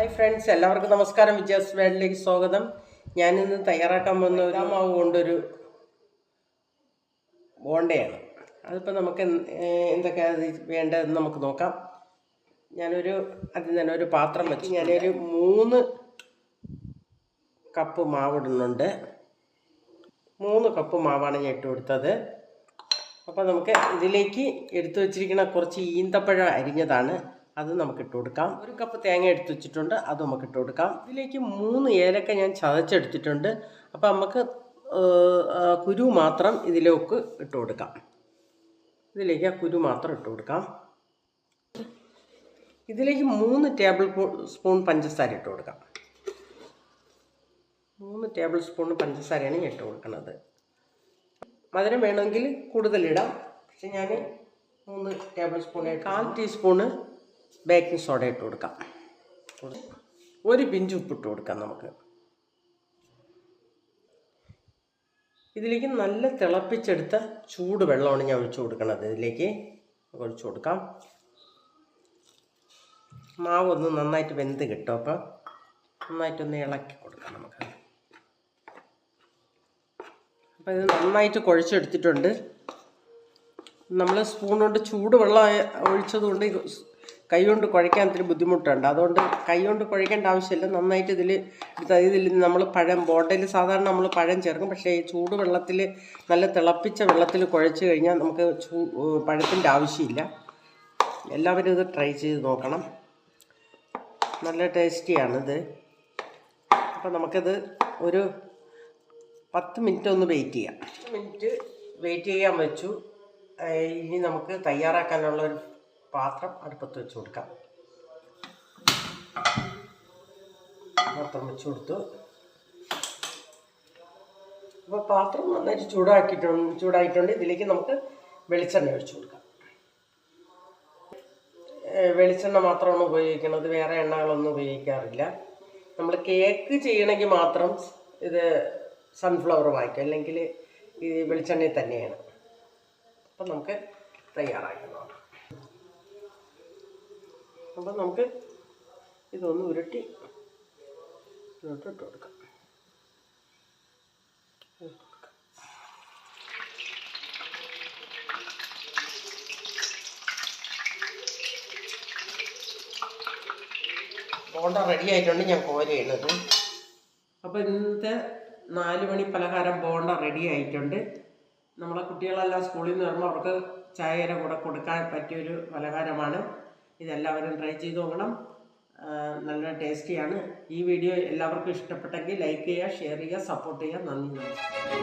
Hi friends എല്ലാവർക്കും നമസ്കാരം. വിജയസ് വേൾഡിലേക്ക് സ്വാഗതം. ഞാനിന്ന് തയ്യാറാക്കാൻ പോകുന്ന ഒരു മാവ് കൊണ്ടൊരു ബോണ്ടയാണ്. അതിപ്പോൾ നമുക്ക് എന്ത്- എന്തൊക്കെയാണ് അത് വേണ്ടതെന്ന് നമുക്ക് നോക്കാം. ഞാനൊരു അതിൽ തന്നെ ഒരു പാത്രം വെച്ച് ഞാനൊരു മൂന്ന് കപ്പ് മാവ് ഇടുന്നുണ്ട്. മൂന്ന് കപ്പ് മാവാണ് ഞാൻ ഇട്ട് കൊടുത്തത്. അപ്പോൾ നമുക്ക് ഇതിലേക്ക് എടുത്തു വച്ചിരിക്കുന്ന കുറച്ച് ഈന്തപ്പഴം അരിഞ്ഞതാണ്. അത് നമുക്ക് ഇട്ട് കൊടുക്കാം. ഒരു കപ്പ് തേങ്ങ എടുത്ത് വെച്ചിട്ടുണ്ട് അത് നമുക്ക് ഇട്ട് കൊടുക്കാം. ഇതിലേക്ക് മൂന്ന് ഏലക്ക ഞാൻ ചതച്ചെടുത്തിട്ടുണ്ട്. അപ്പോൾ നമുക്ക് കുരു മാത്രം ഇതിലേക്ക് ഇട്ട് കൊടുക്കാം. ഇതിലേക്ക് ആ കുരു മാത്രം ഇട്ട് കൊടുക്കാം. ഇതിലേക്ക് മൂന്ന് ടേബിൾ സ്പൂൺ പഞ്ചസാര ഇട്ട് കൊടുക്കാം. മൂന്ന് ടേബിൾ സ്പൂൺ പഞ്ചസാരയാണ് ഞാൻ ഇട്ട് കൊടുക്കുന്നത്. മധുരം വേണമെങ്കിൽ കൂടുതലിടാം പക്ഷെ ഞാൻ മൂന്ന് ടേബിൾ സ്പൂൺ കാൽ ടീസ്പൂണ് ബേക്കിംഗ് സോഡ ഇട്ട് കൊടുക്കാം. ഒരു പിഞ്ച് ഉപ്പിട്ട് കൊടുക്കാം നമുക്ക്. ഇതിലേക്ക് നല്ല തിളപ്പിച്ചെടുത്ത ചൂട് വെള്ളമാണ് ഞാൻ ഒഴിച്ചു കൊടുക്കുന്നത്. ഇതിലേക്ക് ഒഴിച്ചു കൊടുക്കാം. മാവ് ഒന്ന് നന്നായിട്ട് വെന്ത് കിട്ടും അപ്പം നന്നായിട്ടൊന്ന് ഇളക്കി കൊടുക്കാം നമുക്ക്. അപ്പോൾ ഇത് നന്നായിട്ട് കുഴച്ചെടുത്തിട്ടുണ്ട്. നമ്മൾ സ്പൂൺ കൊണ്ട് ചൂടുവെള്ളം ഒഴിച്ചതുകൊണ്ട് ഇത് സ് കൈ കൊണ്ട് കുഴയ്ക്കാൻ ഇത്തിരി ബുദ്ധിമുട്ടുണ്ട്. അതുകൊണ്ട് കൈ കൊണ്ട് കുഴയ്ക്കേണ്ട ആവശ്യമില്ല. നന്നായിട്ട് ഇതിൽ ഇതിൽ നമ്മൾ പഴം ബോട്ടയിൽ സാധാരണ നമ്മൾ പഴം ചേർക്കും. പക്ഷേ ഈ ചൂടുവെള്ളത്തിൽ നല്ല തിളപ്പിച്ച വെള്ളത്തിൽ കുഴച്ച് കഴിഞ്ഞാൽ നമുക്ക് പഴത്തിന്റെ ആവശ്യമില്ല. എല്ലാവരും ഇത് ട്രൈ ചെയ്ത് നോക്കണം. നല്ല ടേസ്റ്റിയാണിത്. അപ്പോൾ നമുക്കിത് ഒരു പത്ത് മിനിറ്റ് ഒന്ന് വെയിറ്റ് ചെയ്യാം. പത്ത് മിനിറ്റ് വെയിറ്റ് ചെയ്യാൻ വെച്ചു. ഇനി നമുക്ക് തയ്യാറാക്കാനുള്ള ഒരു പാത്രം അടുപ്പത്ത് വെച്ച് കൊടുക്കാം. പാത്രം വെച്ച് കൊടുത്തു. അപ്പോൾ പാത്രം നന്നായിട്ട് ചൂടാക്കിയിട്ടുണ്ട് ചൂടായിട്ടുണ്ട്. ഇതിലേക്ക് നമുക്ക് വെളിച്ചെണ്ണ ഒഴിച്ചു കൊടുക്കാം. വെളിച്ചെണ്ണ മാത്രമാണ് ഉപയോഗിക്കുന്നത്. വേറെ എണ്ണകളൊന്നും ഉപയോഗിക്കാറില്ല. നമ്മൾ കേക്ക് ചെയ്യണമെങ്കിൽ മാത്രം ഇത് സൺഫ്ലവർ വാങ്ങിക്കും അല്ലെങ്കിൽ ഈ വെളിച്ചെണ്ണയിൽ തന്നെയാണ്. അപ്പം നമുക്ക് തയ്യാറാക്കി നോക്കാം. അപ്പം നമുക്ക് ഇതൊന്ന് ഉരുട്ടി ഇതിലോട്ട് ഇട്ട് കൊടുക്കാം. ബോണ്ട റെഡി ആയിട്ടുണ്ട് ഞാൻ കോരി ഇടുന്നത്. അപ്പോൾ ഇന്നത്തെ നാല് മണി പലഹാരം ബോണ്ട റെഡി ആയിട്ടുണ്ട്. നമ്മളെ കുട്ടികളെല്ലാം സ്കൂളിൽ നിന്ന് വരുമ്പോൾ അവർക്ക് ചായയുടെ കൂടെ കൊടുക്കാൻ പറ്റിയൊരു പലഹാരമാണ്. ഇതെല്ലാവരും ട്രൈ ചെയ്ത് നോക്കണം. നല്ല ടേസ്റ്റിയാണ്. ഈ വീഡിയോ എല്ലാവർക്കും ഇഷ്ടപ്പെട്ടെങ്കിൽ ലൈക്ക് ചെയ്യുക ഷെയർ ചെയ്യുക സപ്പോർട്ട് ചെയ്യുക. നന്ദി നമസ്കാരം.